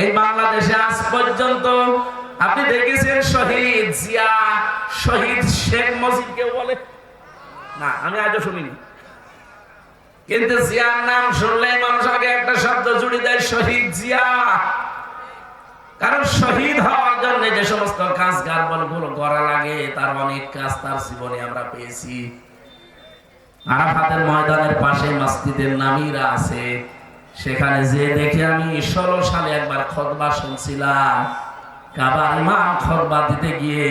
এই বাংলাদেশে আজ পর্যন্ত আপনি দেখেছেন শহীদ জিয়া, শহীদ শেখ মুজিব কেউ বলে? না, আমি আজও শুনিনি। কিন্তু জিয়ার নাম শুনলে মানুষ আগে একটা শব্দ জুড়ে দেয়, শহীদ জিয়া। কারণ শহীদ হওয়ার জন্য যে সমস্ত কাজ গার্বলগুলো করা লাগে, তার অনেক কাজ তার জীবনে আমরা পেয়েছি। আরাফাতের ময়দানের পাশে মসজিদের নামিরা আছে। সেখানে যে দেখে আমি ষোলো সালে একবার খতবা শুনছিলাম। কাবার ইমাম খতবা দিতে গিয়ে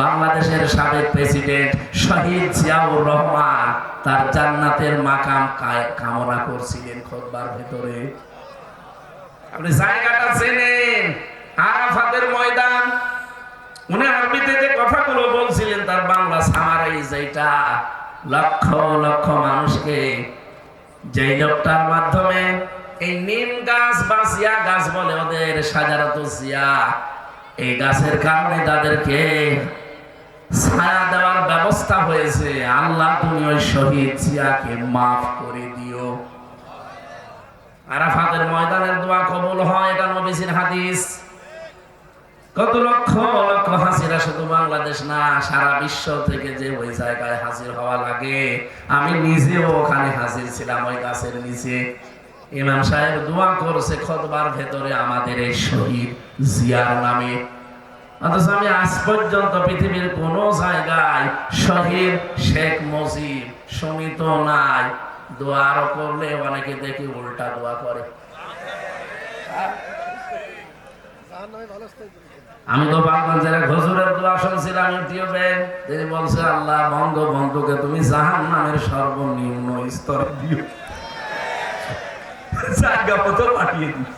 বাংলাদেশের সাবেক প্রেসিডেন্ট শহীদ জিয়াউর রহমান তার জান্নাতের মাকাম কামনা করছিলেন খতবার ভেতরে। আপনি জায়গাটা চেনেন, আরাফাতের ময়দান। উনি আরবিতে যে কথাগুলো বলছিলেন তার বাংলা সামারাই যেটা লক্ষ লক্ষ মানুষকে যেই লোকটার মাধ্যমে এই নিম গাছ বা জিয়া গাছ বলে ওদের সাজারত জিয়া এই গাছের কারণে তাদেরকে ছায়া দেওয়ার ব্যবস্থা হয়েছে। আল্লাহ, তুমি ওই শহীদ জিয়াকে মাফ করে দিও। আরাফাতের ময়দানের দোয়া কবুল হয়, এটা নবীজির হাদিস। কত লক্ষ লক্ষ হাসিরা শুধু বাংলাদেশ? না, সারা বিশ্ব থেকে যে ওই জায়গায় হাজির হওয়া লাগে, আমি নিজেও ওখানে হাজির ছিলাম ওই গাছের নিচে। ইমাম সাহেব দোয়া করছে খতবার ভেতরে আমাদের এই শহীদ জিয়ার নামে। অথচ আমি আজ পর্যন্ত পৃথিবীর কোন জায়গায় শহীদ শেখ মুজিব সমিত নাই। দোয়া আরও করলে অনেকে দেখি উল্টা দোয়া করে। আমি তো বাংলাদেশের ঘজুরের দোয়া শুনছিলাম তিনি বলছে, আল্লাহ বন্ধ বন্ধুকে তুমি জাহান নামের সর্বনিম্ন স্তর দিও। জায়গা মতো পাঠিয়ে দিও।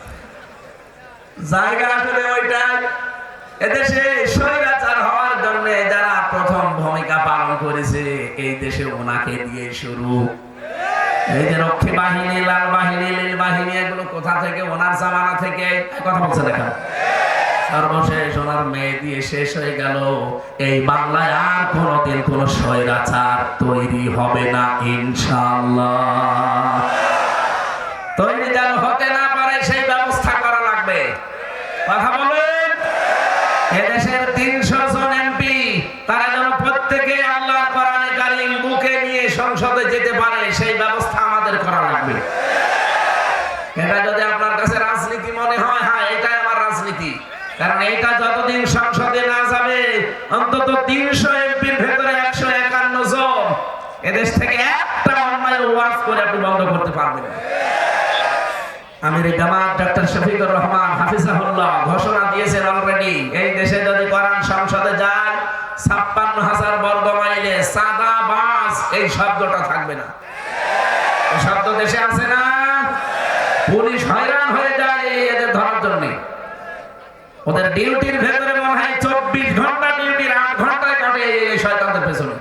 জায়গা আসলে ওইটাই, এদেশে স্বৈরাচার হওয়ার জন্য যারা প্রথম ভূমিকা পালন করেছে, এই দেশে ওনাকে দিয়ে শুরু। এই যে রক্ষী বাহিনী, লাল বাহিনী, নীল বাহিনী, এগুলো কোথা থেকে? ওনার জামানা থেকে। কথা বলছে দেখা সর্বশেষ ওনার মেয়ে দিয়ে শেষ হয়ে গেল। এই বাংলায় আর কোনোদিন কোন স্বৈরাচার তৈরি হবে না ইনশাল্লাহ তৈরি যেন হতে না পারে, সেই ব্যবস্থা করা লাগবে। কথা বলেন। এদেশের তিনশো জন এমপি, তারা যেন প্রত্যেকে আল্লাহ কোরআনে কারিম বুকে নিয়ে সংসদে যেতে পারে, সেই ব্যবস্থা আমাদের করা লাগবে। এটা যদি আপনার কাছে রাজনীতি মনে হয় হ্যাঁ এটাই আমার রাজনীতি। কারণ এটা যতদিন সংসদে না যাবে, অন্তত তিনশো এমপির ভেতরে একশো একান্ন জন এদেশ থেকে একটা অন্যায় ওয়াজ করে আপনি বন্ধ করতে পারবেন আমির জামাত ডক্টর শফিকুর রহমান ঘোষণা দিয়েছেন অলরেডি এই দেশে যদি সংসদে ছাপ্পান্ন হাজার বর্গ মাইলে সাদা বাস এই শব্দটা থাকবে না এই শব্দ দেশে আছে না পুলিশ হয়রান হয়ে যায় এই এদের ধরার জন্য ওদের ডিউটির ভেতরে মনে হয় চব্বিশ ঘণ্টা আট ঘন্টায় কাটে শয়তানদের পেছনে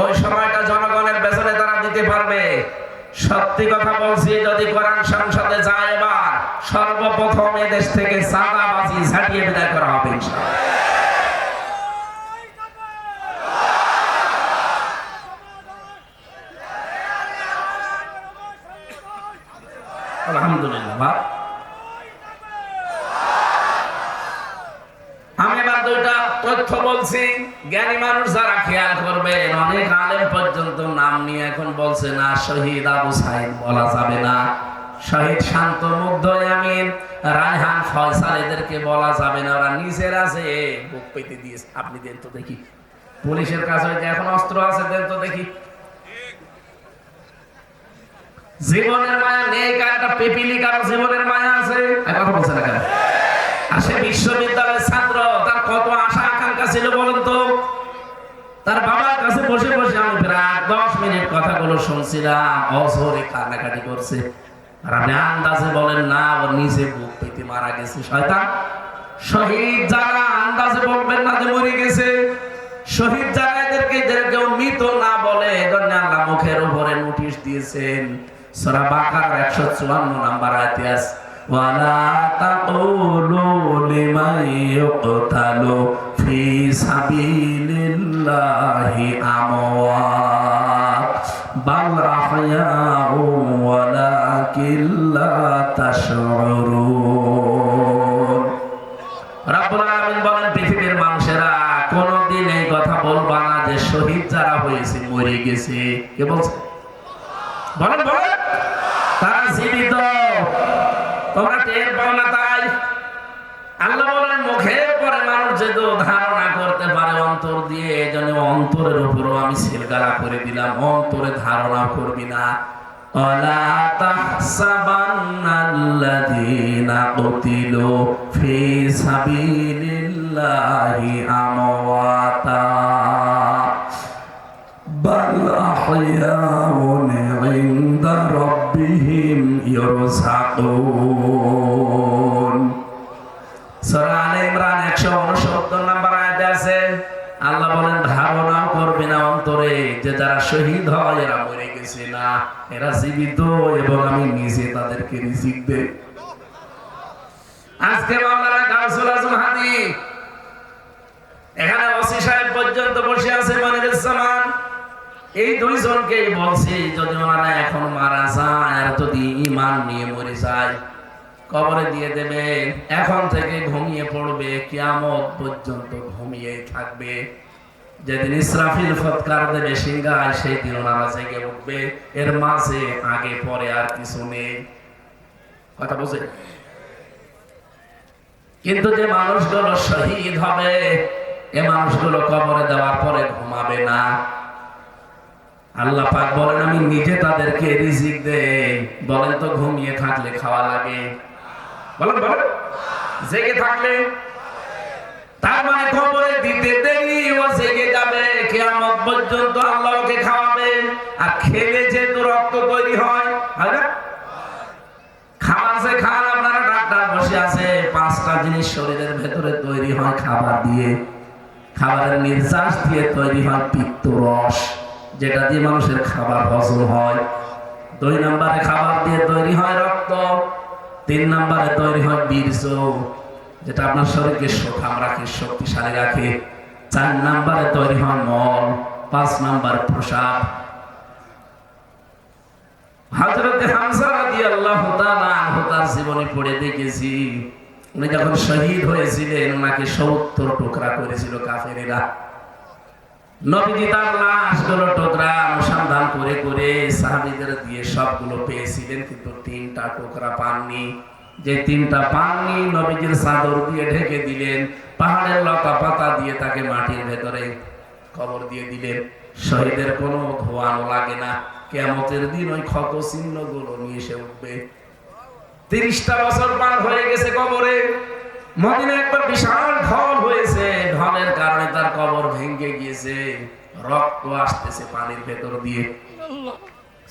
ওই সময়টা জনগণের পেছনে তারা দিতে পারবে সত্যি কথা বলছি, যদি কোরআন সংসদে যায় এবার, সর্বপ্রথম এদেশ থেকে সাদা বাজি ঝাঁটিয়ে বিদায় করা হবে ইনশাআল্লাহ। আলহামদুলিল্লাহ ভাই। আমি এবার দুইটা তথ্য বলছি জ্ঞানী মানুষ যারা খেয়াল করবেন অনেক আলেম পর্যন্ত নাম নিয়ে এখন বলছে না, শহীদ আবু সাইদ বলা যাবে না। শহীদ শান্ত, মুগ্ধ আমিন রায়হান ফয়সাল এদেরকে বলা যাবে না। ওরা নিচের আছে। বুক পেতে দিয়েছে আপনি দেন তো দেখি। পুলিশের কাছে এখন অস্ত্র আছে, দেন তো দেখি। জীবনের মায়া নেই কার একটা পেপিলি কারও জীবনের মায়া আছে। কথা বলছে না কেন? আর সে বিশ্ববিদ্যালয়ের ছাত্র তার কত আশা আকাঙ্ক্ষা ছিল বলেন তো তার বাবার কাছে বসে বসে আমি প্রায় দশ মিনিট কথাগুলো শুনছিলাম, অঝরে কান্নাকাটি করছে। আর আপনি আন্দাজে বলেন, না ওর নিজে বুক পেতে মারা গেছে, শয়তান। শহীদ যারা আন্দাজে বলবেন না যে মরে গেছে, শহীদ যারা এদেরকে এদের কেউ মৃত না বলে, এজন্য আল্লাহ মুখের উপরে নোটিশ দিয়েছেন। সূরা বাকারার 154 নাম্বার আয়াতে আছে ওয়ালা ফি সাবিলিল্লাহি আমওয়াত بل أحياء ولكن لا تشعرون রাব্বুল আলামিন বলেন, পৃথিবীর মানুষেরা কোনোদিন এই কথা বলবা না যে শহীদ যারা হয়েছে, মরে গেছে। কে বলছে? বলেন বলেন। তারা জীবিত। তোমরা টের পাও না তাই। আল্লাহ বলেন মুখে পরে মানুষ যেহেতু ধারণা করতে পারে অন্তর দিয়ে এজন্য অন্তরের উপরও আমি সিলগালা করে দিলাম অন্তরে ধারণা করবি না অলা তাহসাবান্নাল্লাযীনা কুতিলু ফি সাবিলিল্লাহি আমওয়াতা بل أحياء عند ربهم يرزقون 169 নম্বর আয়াতে আছে, আল্লাহ বলেন, ধারণা করবে না অন্তরে যে যারা শহীদ হয়, এরা মরে গেছে না। এরা জীবিত এবং আমি নিজে তাদেরকে রিজিক আজকে মাওলানা গাউসুল আজম হাদি, এখানে ওসি সাহেব পর্যন্ত বসে আছে মনিরুল জামান এই দুইজনকে বলছি, যদি ওনারা এখন মারা যায়, আর যদি ইমান নিয়ে মরে যায় কবরে দিয়ে দেবে এখন থেকে ঘুমিয়ে পড়বে, কিয়ামত পর্যন্ত ঘুমিয়ে থাকবে। যেদিন ইসরাফিল ফৎকার দেবে সিংহায় সেই দিন ওনারা জেগে উঠবে। এর মাঝে, আগে, পরে আর কিছু নেই। কথা বুঝে? কিন্তু যে মানুষগুলো শহীদ হবে, এ মানুষগুলো কবরে দেওয়ার পরে ঘুমাবে না। আল্লাহ পাক বলেন, আমি নিজে তাদেরকে রিজিক দেই। বলেন তো, ঘুমিয়ে থাকলে খাওয়া লাগে। বলেন বলেন। জেগে থাকলে। তার মানে খবরে দিতে দেরি ও জেগে যাবে। কিয়ামত পর্যন্ত আল্লাহ ওকে খাওয়াবে। আর খেলে যেহেতু রক্ত তৈরি হয় হয় না? খাবার যে খান, আপনারা ডাক্তার বসে আছে। পাঁচটা জিনিস শরীরের ভেতরে তৈরি হয়, খাবার দিয়ে। খাবারের নির্যাস দিয়ে তৈরি হয় পিত্ত রস, যেটা দিয়ে মানুষের খাবার হজম হয়। দুই নম্বরে খাবার দিয়ে তৈরি হয় রক্ত। তিন নম্বরে তৈরি হয় বীর্য যেটা আপনার শরীরকে সুঠাম রাখে শক্তিশালী রাখে। চার নম্বরে তৈরি হয় মল, পাঁচ নম্বর প্রসাব হযরতে হামজা রাদিয়াল্লাহু তাআলা আনহু তার জীবনে পড়ে দেখেছি। উনি যখন শহীদ হয়েছিলেন ওনাকে 70 টুকরা করেছিল কাফেরেরা। নবীজি তার লাশগুলো টুকরা অনুসন্ধান করে করে সাহাবীদের দিয়ে সবগুলো পেয়েছিলেন, কিন্তু তিনটা টুকরা পাননি। যে তিনটা পাননি, নবীজির চাদর দিয়ে ঢেকে দিলেন, পাহাড়ের লতা পাতা দিয়ে তাকে মাটির ভেতরে কবর দিয়ে দিলেন। শহীদের কোনো ধোয়ানো লাগে না। কেমতের দিন ওই ক্ষত চিহ্নগুলো নিয়ে এসে উঠবে। তিরিশটা বছর পার হয়ে গেছে কবরে। মদিনা একবার বিশাল ঢল হয়েছে। ঢলের কারণে তার কবর ভেঙে গিয়েছে। রক্ত আসতেছে পানির ভেতর দিয়ে।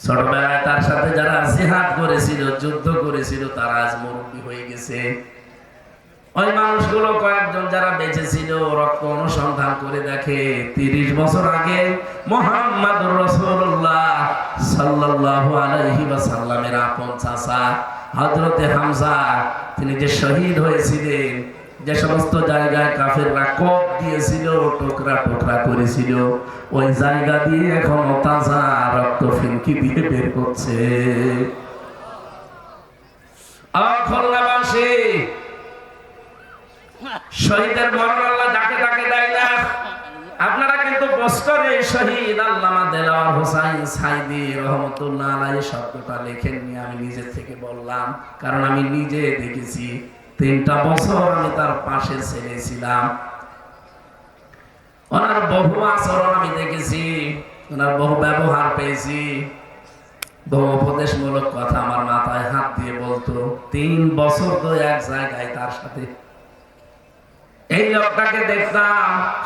ছোটবেলায় তার সাথে যারা জিহাদ করেছিল, যুদ্ধ করেছিল, তারা আজ মুরব্বী হয়ে গেছে। ওই মানুষগুলো কয়েকজন যারা বেঁচে ছিল, রক্ত অনুসন্ধান করে দেখে, তিরিশ বছর আগে মোহাম্মদ রসুল্লাহ সাল্লাল্লাহু আলাইহি ওয়াসাল্লামের আপন চাচা হযরতে হামজা, তিনি যে শহীদ হয়েছিলেন যে সমস্ত জায়গায় কাফেররা কোপ দিয়েছিল, টুকরা টুকরা করেছিল, ওই জায়গা দিয়ে এখন তাজা রক্ত ফিনকি দিয়ে বের করছে। আপনারা কিন্তু লেখেননি, আমি নিজের থেকে বললাম, কারণ আমি নিজে দেখেছি। তিনটা বছর আমি তার পাশে ছেলে ছিলাম ওনার বহু আচরণ আমি দেখেছি, ওনার বহু ব্যবহার পেয়েছি। বহু উপদেশমূলক কথা আমার মাথায় হাত দিয়ে বলতো, তিন বছর তো এক জায়গায় তার সাথে। এই লোকটাকে দেখতাম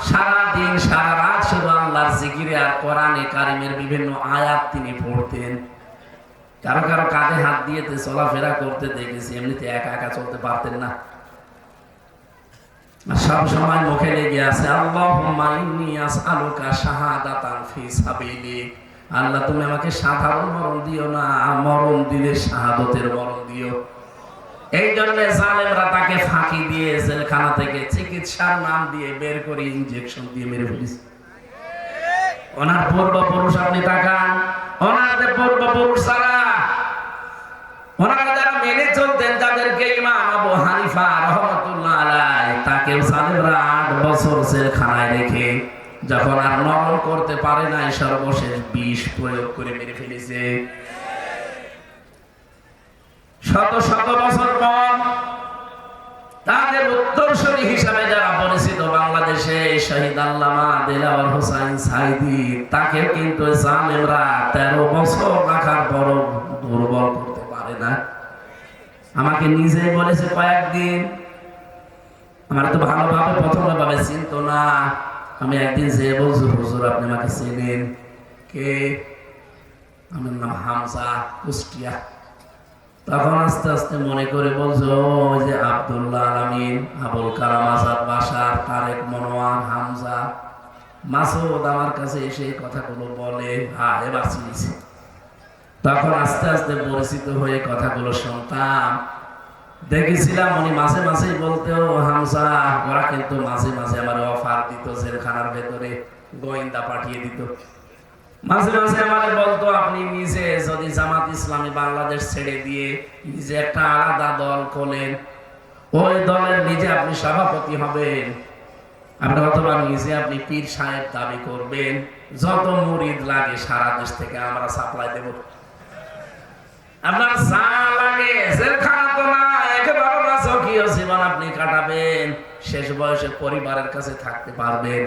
সারা দিন সারা রাত শুধু আল্লাহর জিকিরে আর কোরআনে কারিমের বিভিন্ন আয়াত তিনি পড়তেন। কারও কারও কাঁধে হাত দিয়ে চলাফেরা করতে দেখেছি, এমনিতে একা একা চলতে পারতেন না। সব সময় মুখে লেগে আছে সাবিলিক আল্লাহ, তুমি আমাকে সাধারণ মরণ দিও না, মরণ দিলে শাহাদতের মরণ দিও। এই জন্য জালেমরা তাকে ফাঁকি দিয়ে জেলখানা থেকে চিকিৎসার নাম দিয়ে বের করে ইনজেকশন দিয়ে মেরে ফেলিস ওনার পূর্বপুরুষ আপনি তাকান ওনাদের পূর্বপুরুষ ছাড়া ওনারা যারা মেনে চলতেন, যাদেরকে ইমাম আবু হানিফা রহমতুল্লাহ আলাই তাকে জালেমরা আট বছর জেলখানায় রেখে যখন আর নরম করতে পারে নাই, সর্বশেষ বিষ প্রয়োগ করে মেরে ফেলেছে। শত শত বছর পর তাদের উত্তরসূরি হিসাবে যারা পরিচিত বাংলাদেশে শহীদ আল্লামা দেলাওয়ার হোসাইন সাইদি, তাকে কিন্তু জালেমরা তেরো বছর রাখার পর দুর্বল না আমাকে নিজেই বলেছে কয়েকদিন। আমার তো ভালোভাবে প্রথমে ভাবে চিনতো না। আমি একদিন যে বলছি, হুজুর, আপনি আমাকে চেনেন। কে? আমার নাম হামজা কুষ্টিয়া। তখন আস্তে আস্তে মনে করে বলছো ওই যে আব্দুল্লাহ আলামিন, আবুল কালাম আজাদ বাসার তারেক মনোয়ার হামজা। মাসুদ আমার কাছে এসে কথাগুলো বলে হ্যাঁ এবার চিনিছি তখন আস্তে আস্তে পরিচিত হয়ে কথাগুলো শুনতাম। দেখেছিলাম উনি মাঝে মাঝেই বলতেও হামসা ওরা কিন্তু মাঝে মাঝে আমার অফার দিত, জেলখানার ভেতরে গোয়েন্দা পাঠিয়ে দিত। মাঝে মাঝে আমার বলতো, আপনি নিজে যদি জামাত ইসলামী বাংলাদেশ ছেড়ে দিয়ে নিজে একটা আলাদা দল খোলেন, ওই দলের নিজে আপনি সভাপতি হবেন। আপনি অথবা নিজে আপনি পীর সাহেব দাবি করবেন, যত মুরিদ লাগে সারা দেশ থেকে আমরা সাপ্লাই দেব। আপনার যা লাগে শেষ বয়সে পরিবারের কাছে থাকতে পারবেন।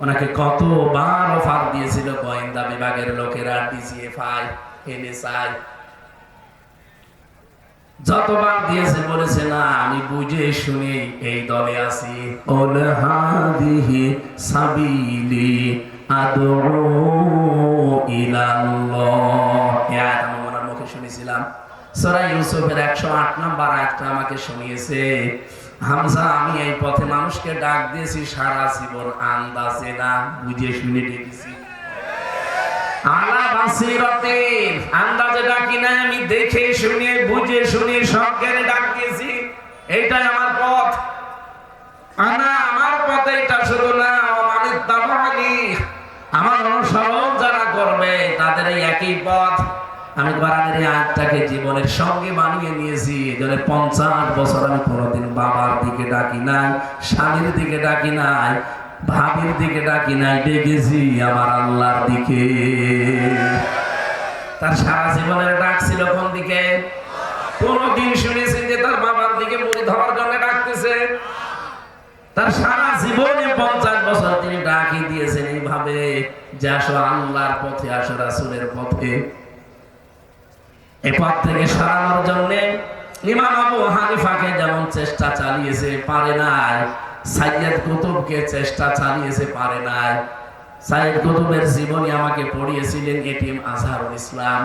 ওনাকে কতবার অফার দিয়েছিল গোয়েন্দা বিভাগের লোকেরা এনএসআই। যতবার দিয়েছে বলেছে, না, আমি বুঝে শুনে এই দলে আছি। ওল হাদিহি সাবিলি ইলাল্লাহ এই আয়াত আমি ওনার মুখে শুনেছিলাম সূরা ইউসুফের 108 নম্বর আয়াতটা আমাকে শুনিয়েছে, হামজা, আমি এই পথে মানুষকে ডাক দিয়েছি, সারা জীবন আন্দাজে না, বুঝে শুনে ডেকেছি আন্দাজে ডাকি না আমি দেখে শুনে, বুঝে শুনে ডাক দিয়েছি। আমার পথ। আনা, আমার পথে এটা শুধু না আমি তাবানি আমার অনুসরণ যারা করবে, তাদের এই একই পথ। আমি কোরআনের এই আয়াতটাকে জীবনের সঙ্গে বানিয়ে নিয়েছি এজন্য পঞ্চাশ বছর আমি কোনোদিন বাবার দিকে ডাকি নাই, স্বামীর দিকে ডাকি নাই, ভাবির দিকে ডাকি নাই, ডেকেছি আমার আল্লাহর দিকে। তার সারা জীবনের ডাক ছিল কোন দিকে? কোনদিন শুনেছেন যে তার বাবার দিকে মুড়ি ধরার জন্য ডাকতেছে? তার সারা জীবনে পঞ্চাশ বছর তিনি ডাকি দিয়েছেন এইভাবে যে আসো আল্লাহর পথে, আসো রাসুলের পথে। এ পথ থেকে সরানোর জন্য ইমাম আবু হানিফাকে যেমন চেষ্টা চালিয়েছে, পারে নাই। সাইয়েদ কুতুবকে চেষ্টা চালিয়েছে, পারে নাই। সাইয়েদ কুতুবের জীবনী আমাকে পড়িয়েছিলেন এটিএম আজহারুল ইসলাম।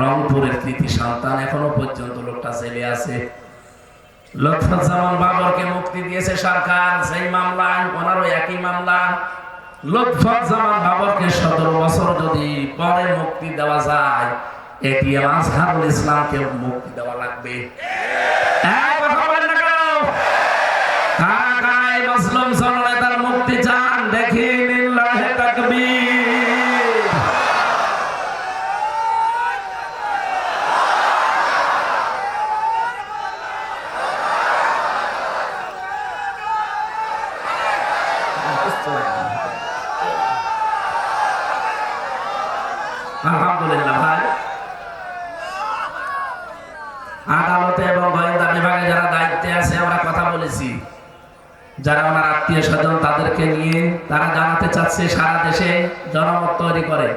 রংপুরের কৃতি সন্তান, এখনও পর্যন্ত লোকটা জেলে আছে। লৎফুজ্জামান বাবরকে মুক্তি দিয়েছে সরকার, সেই মামলায় ওনারও একই মামলা। লৎফুজ্জামান বাবরকে সতেরো বছর যদি পরে মুক্তি দেওয়া যায় এটি আজহারুল ইসলামকে মুক্তি দেওয়া লাগবে। এই যারা ওনার আত্মীয় স্বজন তাদেরকে নিয়ে তারা জানাতে চাচ্ছে সারা দেশে জনমত তৈরি করে।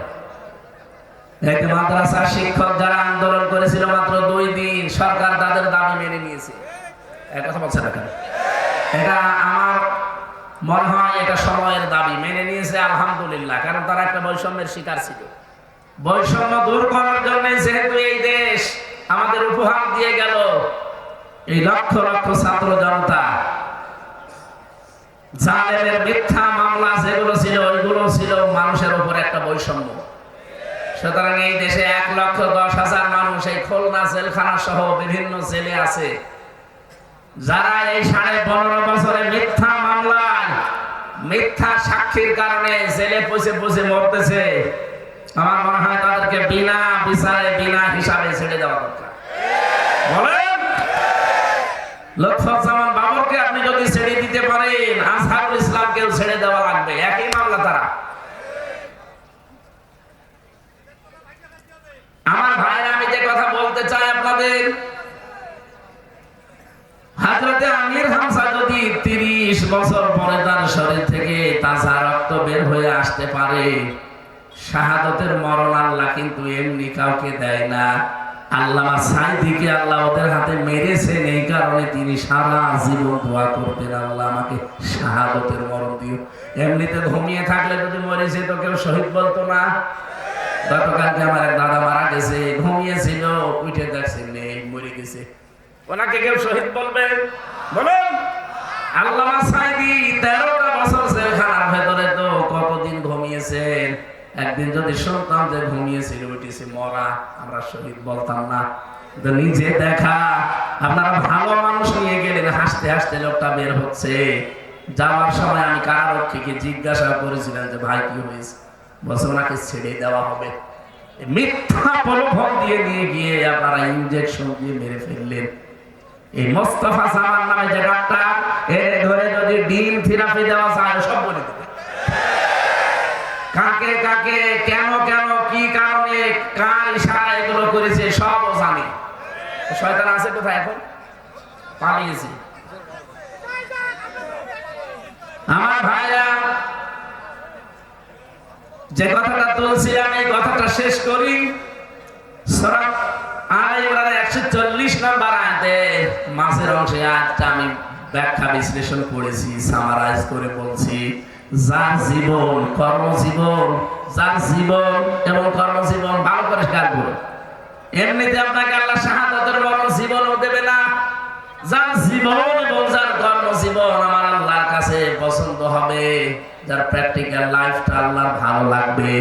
মাদ্রাসার শিক্ষক যারা আন্দোলন করেছিল মাত্র দুই দিন সরকার তাদের দাবি মেনে নিয়েছে। বলছে না? এটা আমার মনে হয় এটা সময়ের দাবি, মেনে নিয়েছে আলহামদুলিল্লাহ, কারণ তারা একটা বৈষম্যের শিকার ছিল। বৈষম্য দূর করার জন্য যেহেতু এই দেশ আমাদের উপহার দিয়ে গেল, এই লক্ষ লক্ষ ছাত্র জনতা জালেমের মিথ্যা মামলা যেগুলো ছিল, ওইগুলো ছিল মানুষের উপর একটা বৈষম্য। সুতরাং এই দেশে এক লক্ষ দশ হাজার মানুষ, এই খুলনা জেলখানা সহ বিভিন্ন জেলে আছে। যারা এই সাড়ে পনেরো বছরে মিথ্যা মামলায়, মিথ্যা সাক্ষীর কারণে জেলে পচে পচে মরতেছে, আমার মনে হয় তাদেরকে বিনা বিচারে, বিনা হিসাবে ছেড়ে দেওয়া দরকার। বলেন লৎফুজ্জামান বাবরকে আপনি যদি ছেড়ে দিতে পারেন আজহারুল ইসলামকেও ছেড়ে দেওয়া লাগবে একই মামলা আমার ভাইরা, আমি যে কথা বলতে চাই আপনাদের, হাজরতে আমির হামসা যদি তিরিশ বছর পরে তার শরীর থেকে তাজা রক্ত বের হয়ে আসতে পারে, শাহাদতের মরণ আল্লাহ কিন্তু এমনি কাউকে দেয় না। আল্লাহ সাইদিকে আল্লাহ ওদের হাতে মেরেছেন, এই কারণে তিনি সারা জীবন দোয়া করতেন, আল্লাহ আমাকে শাহাদতের মরণ দিও। এমনিতে ঘুমিয়ে থাকলে যদি মরেছে তো কেউ শহীদ বলতো না। গতকালকে আমার দাদা মারা গেছে, ঘুমিয়েছিল, উঠে দেখছে, নেই, মরে গেছে। ওনাকে কেউ শহীদ বলবেন বলুন। আল্লামা সাইদি তেরোটা বছর ভেতরে তো কতদিন ঘুমিয়েছেন? একদিন যদি শুনতাম যে ঘুমিয়েছিল, উঠেছে, মরা, আমরা শহীদ বলতাম না। নিজে দেখা, আপনারা ভালো মানুষ নিয়ে গেলেন, হাসতে হাসতে লোকটা বের হচ্ছে। যাওয়ার সময় আমি কারারক্ষীকে জিজ্ঞাসা করেছিলাম যে, ভাই, কি হয়েছে? বলছে ছেড়ে দেওয়া হবে। মিথ্যা প্রলোভন দিয়ে নিয়ে গিয়ে আপনারা ইনজেকশন দিয়ে মেরে ফেললেন। এই মোস্তফা সামান নামে যে ডাক্তার, এর ধরে যদি ডিম থেরাপি দেওয়া যায় সব বলে দেবে। কাকে কাকে, কেন কেন, কি কারণে, কার ইশারা এগুলো করেছে, সব জানে। শয়তান আছে কোথায় এখন? পালিয়েছে। আমার ভাইরা যে কথাটা তুলছিলাম এই কথাটা শেষ করি। ইমরান 140 নম্বর আয়াতে মাসের অংশে আয়াতটা আমি ব্যাখ্যা বিশ্লেষণ করেছি সামারাইজ করে বলছি। যার জীবন, কর্মজীবন, যার জীবন এবং কর্মজীবন, ভালো করে খেয়াল করুন। এমনিতে আপনাকে আল্লাহ শাহাদাতের বড় জীবনও দেবে না যার জীবন এবং যার কর্মজীবন আমার আল্লাহর কাছে পছন্দ হবে যার প্র্যাকটিক্যাল লাইফটা আল্লাহর ভালো লাগবে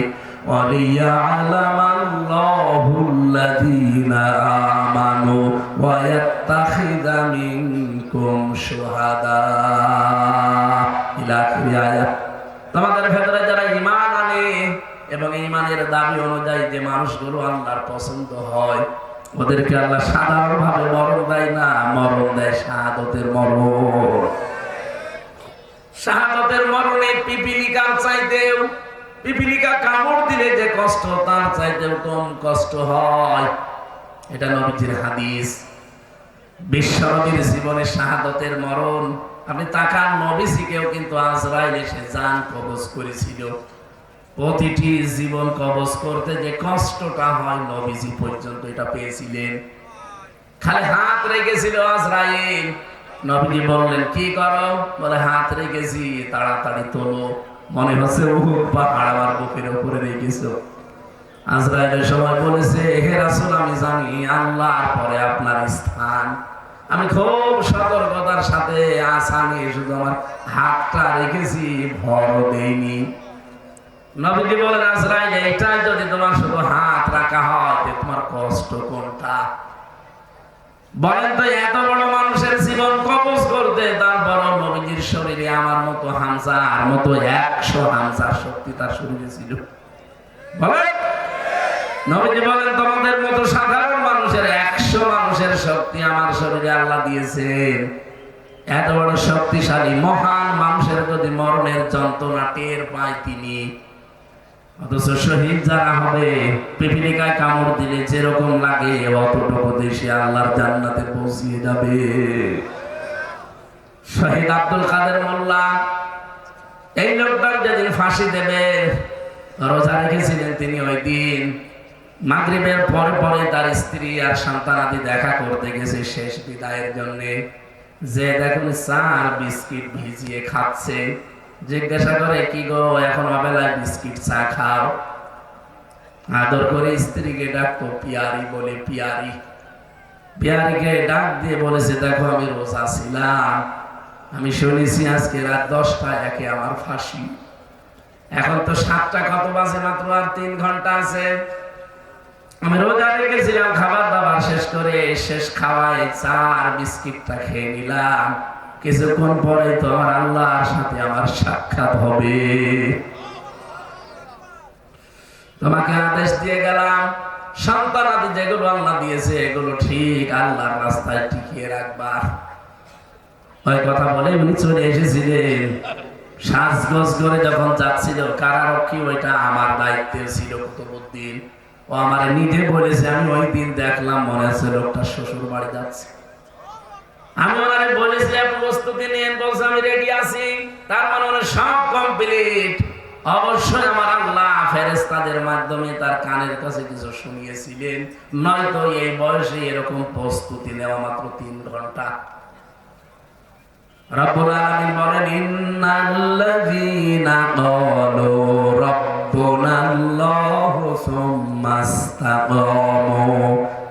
وَلِيَعْلَمَ اللَّهُ الَّذِينَ آمَنُوا وَيَتَّخِذَ مِنكُمْ شُهَدَاءَ إلى آخر آية তোমাদের ভেতরে যারা ঈমান আনে এবং ঈমানের দাবি অনুযায়ী যে মানুষগুলো আল্লাহর পছন্দ হয় ওদেরকে আল্লাহ সাধারণভাবে মরণ দেয় না, মরণ দেয় শাহাদতের মরণ। শাহাদতের মরণে পিপিলিকার চাইতেও, পিপিলিকা কামড় দিলে যে কষ্ট, তার চাইতেও কম কষ্ট হয়। এটা নবীজির হাদিস। বিশ্বনবীর জীবনে শাহাদতের মরণ, আপনি তাকান, নবীজিকেও কিন্তু আজরাইল এসে জান কবজ করেছিল। প্রতিটি জীবন কবজ করতে যে কষ্টটা হয় নবীজি পর্যন্ত এটা পেয়েছিলেন। খালি হাত রেখেছিল আজরাইল। নবীজি বললেন, কি করো? বলে, হাত রেখেছি, তাড়াতাড়ি তোলো। মনে হচ্ছে ও পাহাড় আমার বুকের উপরে রেখেছো। আজরাইলের সময় বলেছে, হে রাসূল, আমি জানি আল্লাহর পরে আপনার স্থান। আমি খুব সতর্কতার সাথে আশা নিয়ে শুধু আমার হাতটা রেখেছি ভর দেইনি। নবীজি বলেন, আজরাইল এটাই যদি তোমার শুধু হাত রাখা হয়, তো তোমার কষ্ট কোনটা? বলেন তো, এত বড় মানুষের জীবন কবজ করতে, তারপর নবীজির শরীরে আমার মতো হামজার মতো একশো হামজার শক্তি তার শরীরে ছিল। বলেন? নবীজি বলেন, তোমাদের মতো সাধারণ মানুষের একশো মানুষের শক্তি আমার শরীরে আল্লাহ দিয়েছেন। এত বড় শক্তিশালী, মহান মানুষের যদি মরণের যন্ত্রণা টের পায় তিনি। অথচ শহীদ যারা হবে, পিপিলিকায় কামড় দিলে যেরকম লাগে, অতটুকু দেশে আল্লাহর জান্নাতে পৌঁছিয়ে যাবে। শহীদ আব্দুল কাদের মোল্লা, এই লোকটার যেদিন ফাঁসি দেবে, রোজা রেখেছিলেন তিনি ওই দিন। মাগরিবের পরে পরে তার স্ত্রী আর সন্তানাদি দেখা করতে গেছে শেষ বিদায়ের জন্য। যে দেখুন চার বিস্কিট ভিজিয়ে খাচ্ছে। জিজ্ঞাসা করে, কি গো, এখন অবেলায় বিস্কিট চা খাও? আদর করে স্ত্রীকে ডাকতো পিয়ারি বলে পিয়ারি। পিয়ারিকে ডাক দিয়ে বলেছে, দেখো, আমি রোজা ছিলাম। আমি শুনেছি আজকে রাত দশটা একে আমার ফাঁসি। এখন তো সাতটা, কত বাজে মাত্র আর তিন ঘণ্টা আছে। আমি রোজা রেখেছিলাম, খাবার দাবার শেষ করে শেষ খাওয়ায় চার বিস্কিটটা খেয়ে নিলাম। কিছুক্ষণ পরে তো আমার আল্লাহর সাথে আমার সাক্ষাৎ হবে। তোমাকে আদেশ দিয়ে গেলাম, সন্তান আদি যেগুলো আল্লাহ দিয়েছে, এগুলো ঠিক আল্লাহর রাস্তায় টিকিয়ে রাখবা ওই কথা বলে উনি চলে এসেছিলেন। সাজগোজ করে যখন যাচ্ছিল, কারারক্ষী ওইটা আমার দায়িত্বে ছিল কুতুবুদ্দিন ও আমার নিজে বলেছে, আমি ওই দিন দেখলাম মনে হচ্ছে লোকটা শ্বশুর বাড়ি যাচ্ছে। আমি ওনারে বলেছিলাম, প্রস্তুতি নিয়ে বলছে, আমি রেডি আছি। তার মানে ওনার সব কমপ্লিট অবশ্যই আমার আল্লাহ ফেরেস্তাদের মাধ্যমে তার কানের কাছে কিছু শুনিয়েছিলেন। নয়তো এই বয়সে এরকম প্রস্তুতি নেওয়া মাত্র তিন ঘণ্টা। রব্বুল আলামিন বলেন, ইন্নাল্লাযীনা ক্বালু রাব্বুনাল্লাহু সুম্মা ইসতাকামু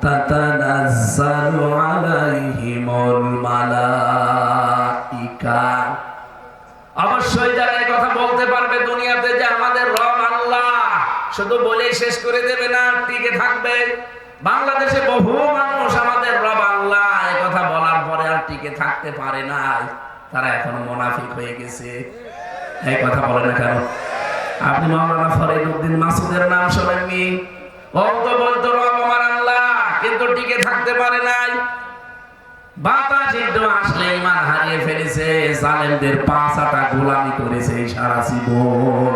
তাতানাজ্জালু আলাইহিমুল অবশ্যই যারা এই কথা বলতে পারবে দুনিয়াতে যে আমাদের রব আল্লাহ, শুধু বলেই শেষ করে দেবে না, টিকে থাকবে। বাংলাদেশে বহু মানুষ আমাদের রব আল্লাহ, এই কথা বলার পরে আর টিকে থাকতে পারে না তারা এখন মোনাফিক হয়ে গেছে। এই কথা বলে না কেন? আপনি মাওলানা ফরিদউদ্দিন মাসুদের নাম শোনেননি? ও তো বলতো, রব আমার আল্লাহ, কিন্তু টিকে থাকতে পারে নাই। আসলে ইমান হারিয়ে ফেলেছে গোলামি করেছে সারা জীবন।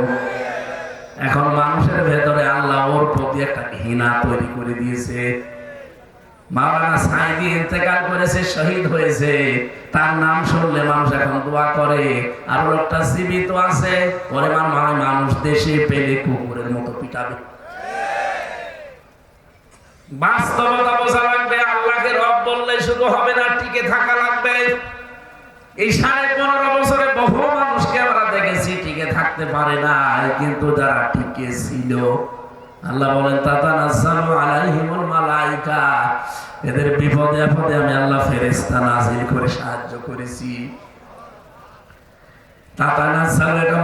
এখন মানুষের ভেতরে আল্লাহ ওর প্রতি একটা ঘৃণা তৈরি করে দিয়েছে। মাওলানা সাইদি ইন্তেকাল করেছে, শহীদ হয়েছে। তার নাম শুনলে মানুষ এখন দোয়া করে, আর লোকটা জীবিত আছে। পরে মানুষ মানুষ দেশে পেলে কুকুরের মতো পিটাবে। বাস্তবতা বোঝা লাগবে আল্লাহকে রব বললে শুধু হবে না, টিকে থাকা লাগবে। এই সাড়ে পনেরো বছরে বহু মানুষকে আমরা দেখেছি টিকে থাকতে পারে না কিন্তু যারা টিকে ছিল, আল্লাহ বলেন তাতা আলাইহিমুল মালাইকা। এদের বিপদে আপদে আমি আল্লাহ নাজিল করে সাহায্য করেছি। তাতা এটা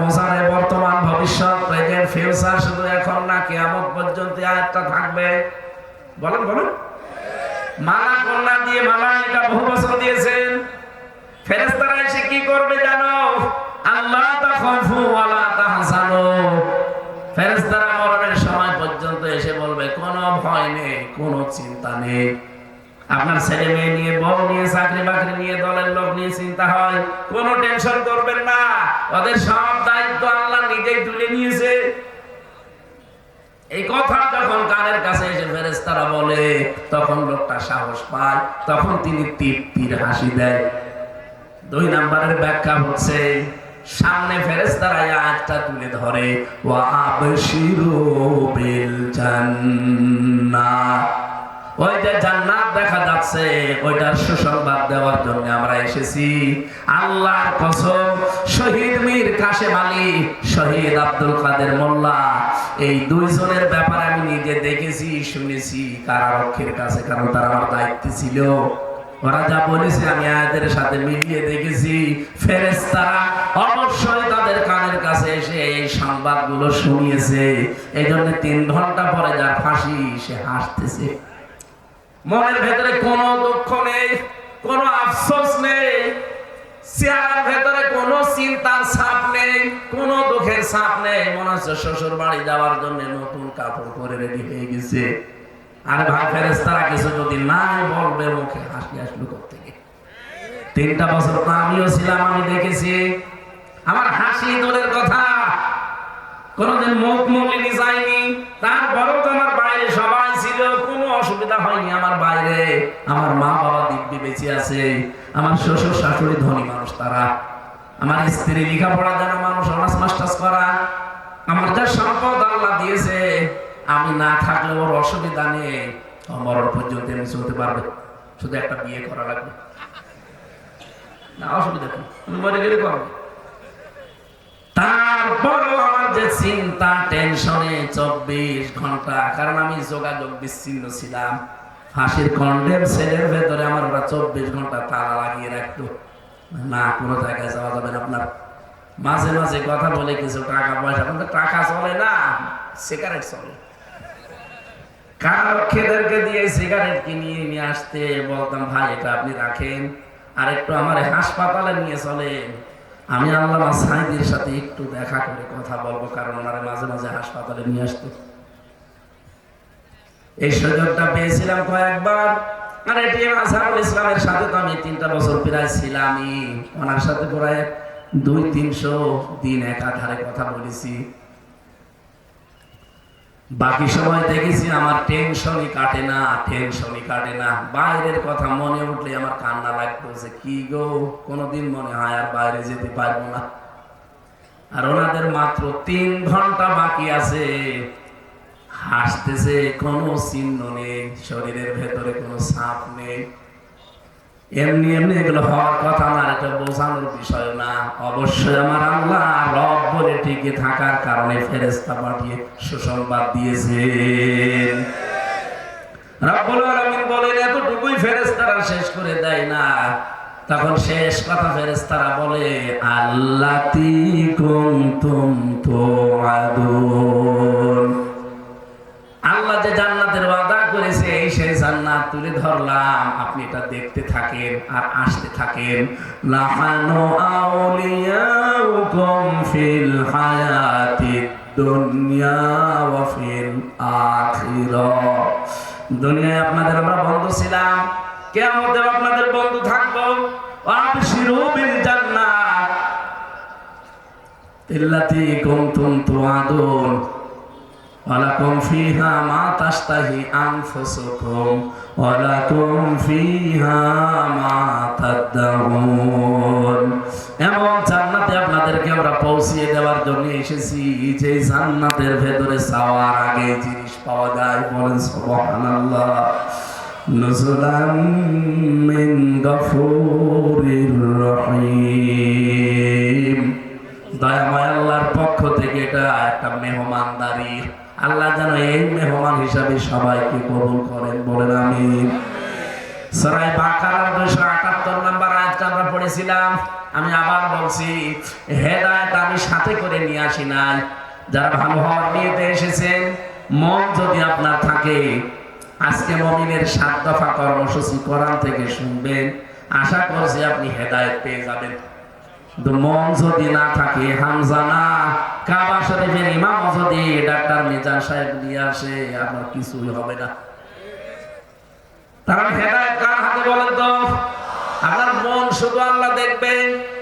বর্তমান ভবিষ্যৎ প্রেজেন্ট ফিউচার শুধু এখন না, কিয়ামত পর্যন্ত আয়াতটা থাকবে। বলেন বলেন। মালা কন্যা দিয়ে মালা এটা বহু বছর দিয়েছেন। ফেরেস্তারা এসে কি করবে জানো? আল্লাহ তাখাফু ওয়ালা তাহজানু ফেরেস্তারা মরণের সময় পর্যন্ত এসে বলবে, কোনো ভয় নেই, কোনো চিন্তা নেই। আপনার ছেলে মেয়ে নিয়ে বউ নিয়ে, চাকরি বাকরি নিয়ে, দলের লোক নিয়ে চিন্তা হয়। কোনো টেনশন করবেন না। ওদের সব দায়িত্ব আল্লাহ নিজেই তুলে নিয়েছে। এই কথা যখন কানের কাছে এসে ফেরেস্তারা বলে, তখন লোকটা সাহস পায়, তখন তিনি তৃপ্তির হাসি দেয়। দুই নাম্বারের ব্যাখ্যা হচ্ছে, সামনে ফেরেস্তারা আয়াতটা তুলে ধরে, ওয়া আবশিরু বিল জান্নাহ। ওই যে জান্নাত দেখা যাচ্ছে, ওইটার সুসংবাদ দেওয়ার জন্য আমরা এসেছি। আল্লাহর কসম, শহীদ মীর কাশেম আলী, শহীদ আব্দুল কাদের মোল্লা। এই দুইজনের ব্যাপারে আমি নিজে দেখেছি, শুনেছি, কারারক্ষের কাছে, কারণ তারা আমার দায়িত্বে ছিল। ওরা যা বলেছে আমি আয়াতের সাথে মিলিয়ে দেখেছি। ফেরেস্তারা অবশ্যই তাদের কানের কাছে এসে এই সংবাদগুলো শুনিয়েছে। এই জন্য তিন ঘণ্টা পরে যার ফাঁসি, সে হাসতেছে। মনের ভেতরে কোনো দুঃখ নেই, কোনো আফসোস নেই, চেহারার ভেতরে কোনো চিন্তার ছাপ নেই, কোনো দুঃখের ছাপ নেই। মনে হচ্ছে শ্বশুর বাড়ি যাওয়ার জন্য নতুন কাপড় পরে রেডি হয়ে গেছে। আর ভাই ফেরেস্তারা কিছু যদি নাই বলবে, মুখে হাসি আসলো থেকে তিনটা বছর তো আমিও ছিলাম, আমি দেখেছি। আমার হাসি দলের কথা। কোনদিন মুখ মলিনি যায়নি। তারপরেও তো আমার বাইরে সবাই ছিল কোনো অসুবিধা হয়নি আমার বাইরে। আমার মা বাবা দিব্যি বেঁচে আছে। আমার শ্বশুর শাশুড়ি ধনী মানুষ তারা। আমার স্ত্রী লেখাপড়া জানা মানুষ অনার্স মাস্টার্স করা। আমার যা সম্পদ আল্লাহ দিয়েছে, আমি না থাকলে ওর অসুবিধা নেই। মরণ পর্যন্ত আমি চলতে পারবে। শুধু একটা বিয়ে করা লাগবে। না, অসুবিধা তুমি মরে গেলে করবে তারপরও আমার যে চিন্তা, টেনশনে চব্বিশ ঘণ্টা, কারণ আমি যোগাযোগ বিচ্ছিন্ন ছিলাম। ফাঁসির কন্ডেম সেলের ভেতরে আমার ওরা চব্বিশ ঘণ্টা তালা লাগিয়ে রাখতো। না, কোনো জায়গায় যাওয়া যাবে আপনার। মাঝে মাঝে কথা বলে কিছু টাকা পয়সা, কিন্তু টাকা চলে না, সিগারেট চলে। দিয়ে সিগারেট কিনিয়ে নিয়ে আসতে বলতাম, ভাই, এটা আপনি রাখেন। আর একটু আমার হাসপাতালে নিয়ে চলেন। আমি আল্লাহ সাইদের সাথে একটু দেখা করে কথা বলব, কারণ ওনারা মাঝে মাঝে হাসপাতালে নিয়ে আসতো। এই সুযোগটা পেয়েছিলাম কয়েকবার। আর এটি ইসলামের সাথে তো আমি তিনটা বছর প্রায় ছিলামই। ওনার সাথে প্রায় দুই তিনশো দিন একাধারে কথা বলেছি। বাকি সময় দেখেছি আমার টেনশনই কাটে না, টেনশনই কাটে না। বাইরের কথা মনে উঠলে আমার কান্না লাগতেছে কি গো? কোনোদিন মনে হয় আর বাইরে যেতে পারব না। আর ওনাদের মাত্র তিন ঘণ্টা বাকি আছে। হাসতেছে, কোনো চিহ্ন নেই, শরীরের ভেতরে কোনো সাপ নেই। এমনি এমনি এগুলো হওয়ার কথা না এটা বোঝানোর বিষয় না। অবশ্যই আমার আল্লাহ রব বলে টিকে থাকার কারণে ফেরেস্তা পাঠিয়ে সুসংবাদ দিয়েছেন। রব্বুল আলামিন বলেন, এতটুকুই ফেরেস্তারা শেষ করে দেয় না। তখন শেষ কথা ফেরেস্তারা বলে, আল্লাতি কুনতুম তুআদুন। আল্লাহ যে জান্নাতের ওয়াদা করেছে এই সেই জান্নাত তুলে ধরলাম, আপনি এটা দেখতে থাকেন আর আসতে থাকেন। লাহানু আউলিয়াউকুম ফিল হায়াতিদ দুনিয়া ফিল আখিরাহ দুনিয়ায় আপনাদের আমরা বন্ধু ছিলাম, কিয়ামতে আপনাদের বন্ধু থাকব। আবশিরু বিল জান্নাত। ইল্লাতি কুনতুম তুআদুন। ولكم فيها ما تشتهي أنفسكم ولكم فيها ما تدعون এমন জান্নাতে আপনাদেরকে আমরা পৌঁছিয়ে দেওয়ার জন্য এসেছি যে জান্নাতের ভেতরে চাওয়ার আগে জিনিস পাওয়া যায় বলেন সুবহানাল্লাহ নুজুলাম মিন গফুরির রহিম দয়াময় আল্লাহর পক্ষ থেকে এটা একটা মেহমানদারি আল্লাহ যেন এই মেহমান হিসাবে সবাইকে কবুল করেন, বলেন আমি সরাই বাকারার দুশো আটাত্তর নাম্বার আমরা পড়েছিলাম। আমি আবার বলছি, হেদায়ত আমি সাথে করে নিয়ে আসি নাই। যারা ভালো হওয়ার নিয়েতে এসেছেন, মন যদি আপনার থাকে, আজকে মমিনের সাত দফা কর্মসূচি কোরআন থেকে শুনবেন। আশা করছি আপনি হেদায়ত পেয়ে যাবেন। মন যদি না থাকে হামজানা কাবা শরীফের ইমাম যদি ডাক্তার মিজান সাহেব নিয়ে আসে, আপনার কিছুই হবে না। তারা হেদায়ত কার হাতে বলেন তো? আপনার মন শুধু আল্লাহ দেখবেন।